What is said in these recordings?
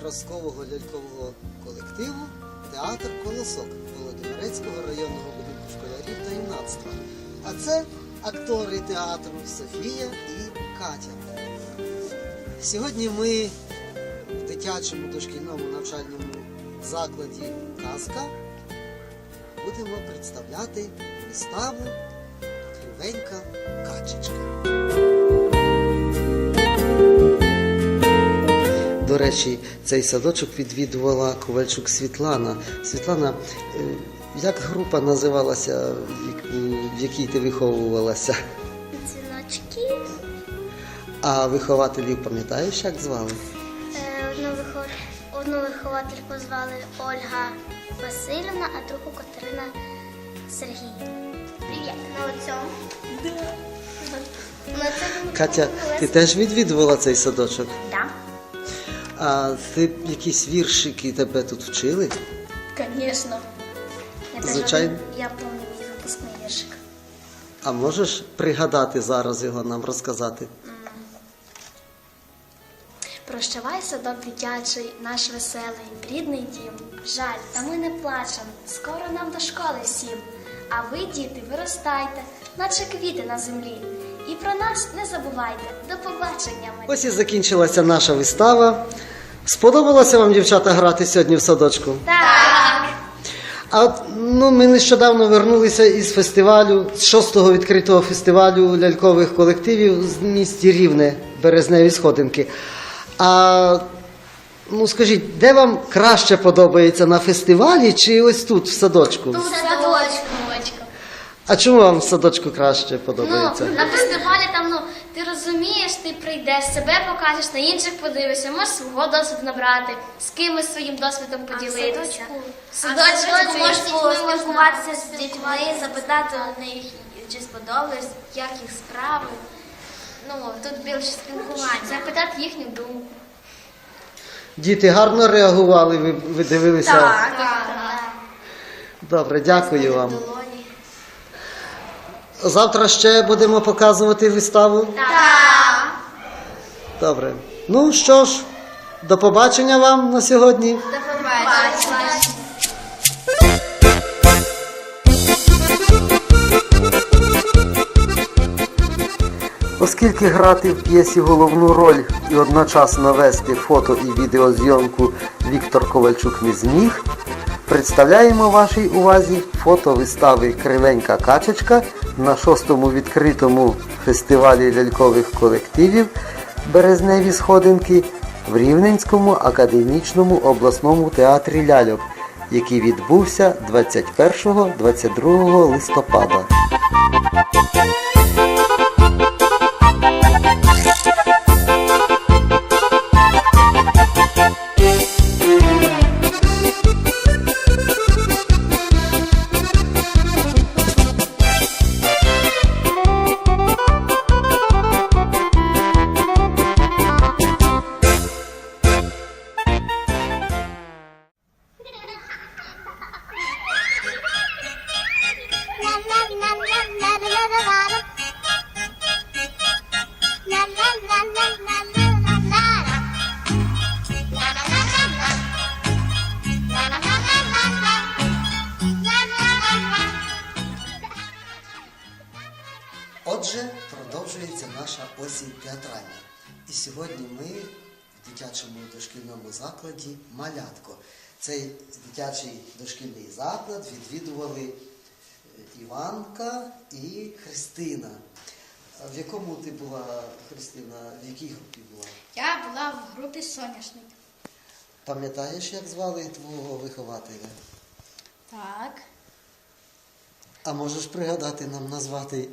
зразкового лялькового колективу Театр Колосок Володимирецького районного будинку школярів та юнацтва. А це актори театру Софія і Катя. Сьогодні ми в дитячому дошкільному навчальному закладі Казка будемо представляти виставу Кривенька Качечка. Речі, цей садочок відвідувала Ковальчук Світлана. Світлана, е, як група називалася, в якій ти виховувалася? Дзвіночки. А вихователів пам'ятаєш, як звали? Е, Одну, вихов... Одну виховательку звали Ольга Васильівна, а другу Катерина Сергіївна. Привіт. На оцьому? На цьому Катя, ти теж відвідувала цей садочок? Так. А ти якісь віршики тебе тут вчили? Звісно. Звичайно. Я пам'ятаю мій випускний віршик. А можеш пригадати зараз його нам розказати? Прощавай, садок дитячий, наш веселий, рідний дім. Жаль, та ми не плачемо, скоро нам до школи всім. А ви, діти, виростайте, наче квіти на землі. І про нас не забувайте. До побачення, малі. Ось і закінчилася наша вистава. Сподобалося вам, дівчата, грати сьогодні в садочку? Так! А ну, ми нещодавно вернулися із фестивалю, з шостого відкритого фестивалю лялькових колективів з місті Рівне, Березневі сходинки. А ну скажіть, де вам краще подобається на фестивалі чи ось тут, в садочку? Тут садочку. А чому вам в садочку краще Ну, подобається? на фестивалі там, ну, ти розумієш, ти прийдеш, себе покажеш, на інших подивишся, можеш свого досвіду набрати, з кимось своїм досвідом поділитися. В Садочку можеш поспілкуватися спілкуватися з дітьми, запитати у них, чи сподобалось, як їх справи. Ну, тут більше спілкування. запитати їхню думку. Діти гарно реагували, ви, ви дивилися? Так. так. Добре, дякую вам. Завтра ще будемо показувати виставу? Так. Добре. Ну що ж, до побачення вам на сьогодні. До побачення. Оскільки грати в п'єсі головну роль і одночасно вести фото і відеозйомку Віктор Ковальчук не зміг, представляємо вашій увазі фото вистави Кривенька качечка на шостому відкритому фестивалі лялькових колективів Березневі сходинки в Рівненському академічному обласному театрі ляльок, який відбувся 21-22 листопада. І сьогодні ми в дитячому дошкільному закладі Малятко. Цей дитячий дошкільний заклад відвідували е, Іванка і Христина. В якому ти була, Христина, в якій групі була? Я була в групі соняшник. Пам'ятаєш, як звали твого вихователя? Так. А можеш пригадати нам назвати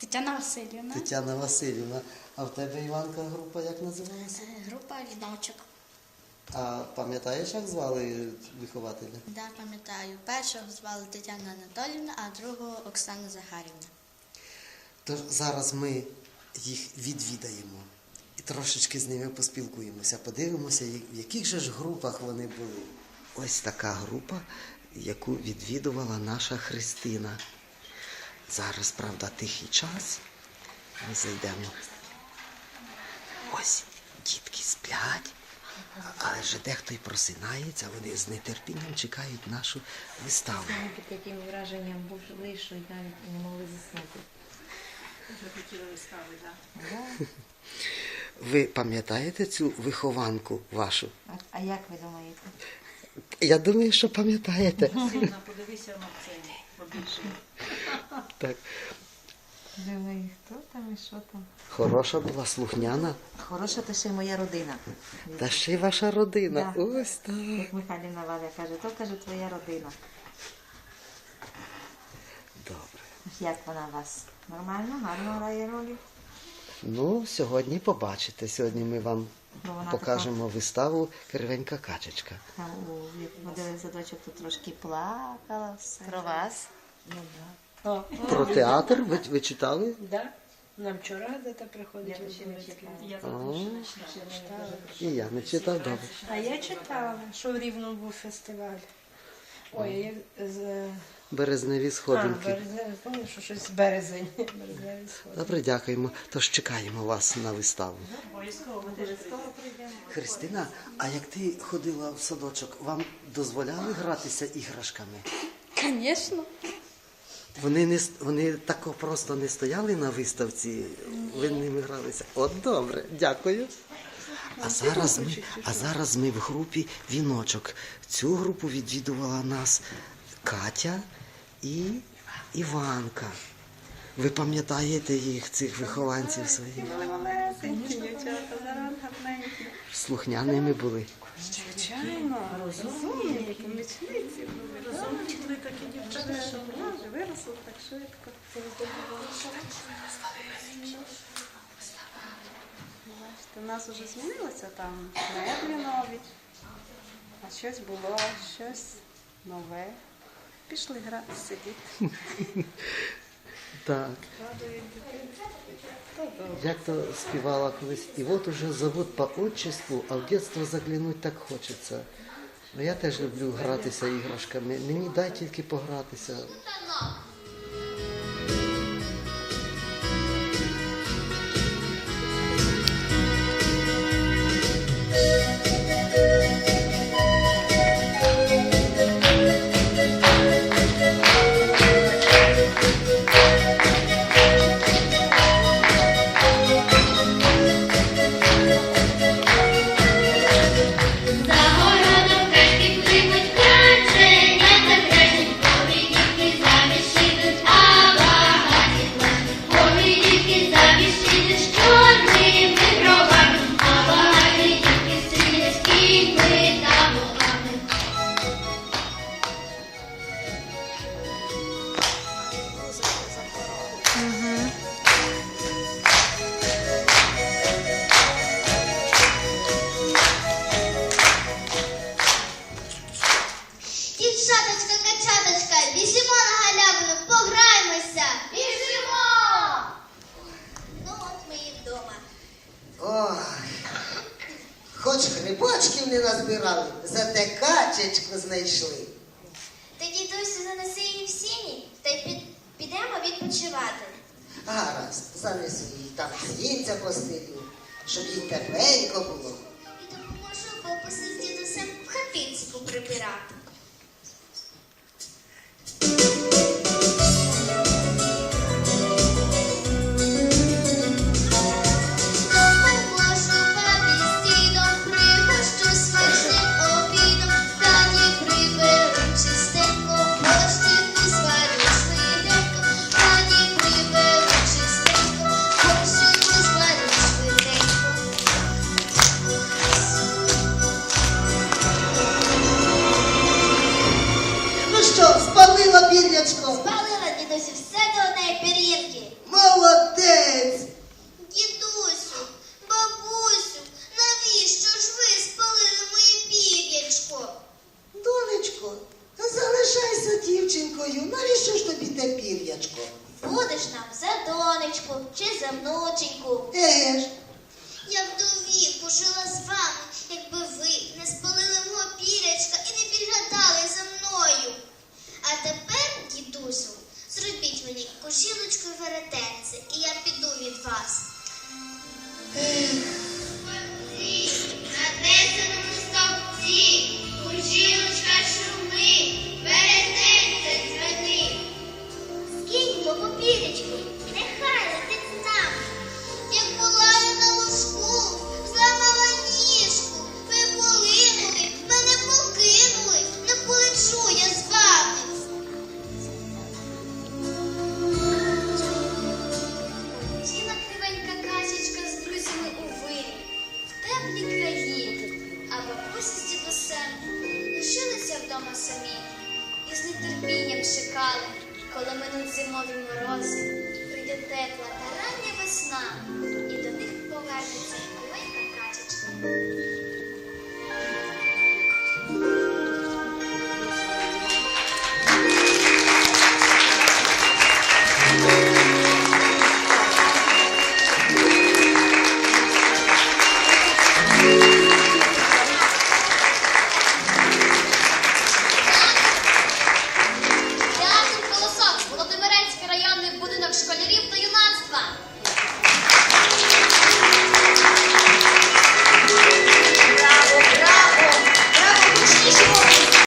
Тетяна Васильівна. Тетяна Васильівна. А в тебе Іванка група як називалася? Група віночок. А пам'ятаєш, як звали вихователя? Да, пам'ятаю. Першого звали Тетяна Анатолівна, а другого Оксана Захарівна. Тож зараз ми їх відвідаємо і трошечки з ними поспілкуємося, подивимося, в яких же ж групах вони були. Ось така група, яку відвідувала наша Христина. Зараз, правда, тихий час. Ми зайдемо. Ось дітки сплять. Але ж дехто й просинається, вони з нетерпінням чекають нашу виставу. Під таким враженням були, що навіть не могли заснути. Ви пам'ятаєте цю вихованку вашу? А, а як ви думаєте? Я думаю, що пам'ятаєте. Подивися на це Так. Думаю, хто там і що там? Хороша була, слухняна. Хороша, то ще й моя родина. Та ще й ваша родина. Да. Ось так. Як Михайлівна Валя каже, то каже твоя родина. Добре. Як вона у вас? Нормально, гарно грає ролі? Ну, сьогодні побачите. Сьогодні ми вам Бо вона покажемо виставу Кривенька качечка. Там ходили в то трошки плакала все. Про вас? Ну да. Про театр ви, ви читали? Да? Нам вчора де-то приходить. Я ще не читала. Я читала і я не читав добре. А я читала, що в Рівному був фестиваль. Ой, з Березневі а, сходинки. березень, пам'ятаю, що щось березень. Березневі. Добре, дякуємо. Тож чекаємо вас на виставу. Христина, а як ти ходила в садочок, вам дозволяли гратися іграшками? Звісно. Вони не вони тако просто не стояли на виставці, ви ними гралися. От добре, дякую. А зараз ми, а зараз ми в групі віночок. Цю групу відвідувала нас Катя і Іванка. Ви пам'ятаєте їх, цих вихованців своїх? Дівчата зараз гарненькі. Слухняними були. Звичайно, розумні, помічниці. Розумні були такі дівчата, що виросли так швидко. Бачите, у нас вже змінилося там меблі нові, а щось було, щось нове. Пішли грати, сидіти. Так. Як то співала колись, і от уже зовут по отчеству, а в дитинство заглянуть так хочеться. Ну я теж люблю гратися іграшками. Мені дай тільки погратися. Назбирали, зате качечку знайшли. Ти дідусю занеси її в сіні, та й під- підемо відпочивати. Гаразд, занесу її там сінця постелю, щоб їй тепленько було. Мені веретенце, і я піду від вас. Нетерпінням чекали, коли минуть зимові морози, прийде тепла та рання весна, і до них повернеться маленька качечка.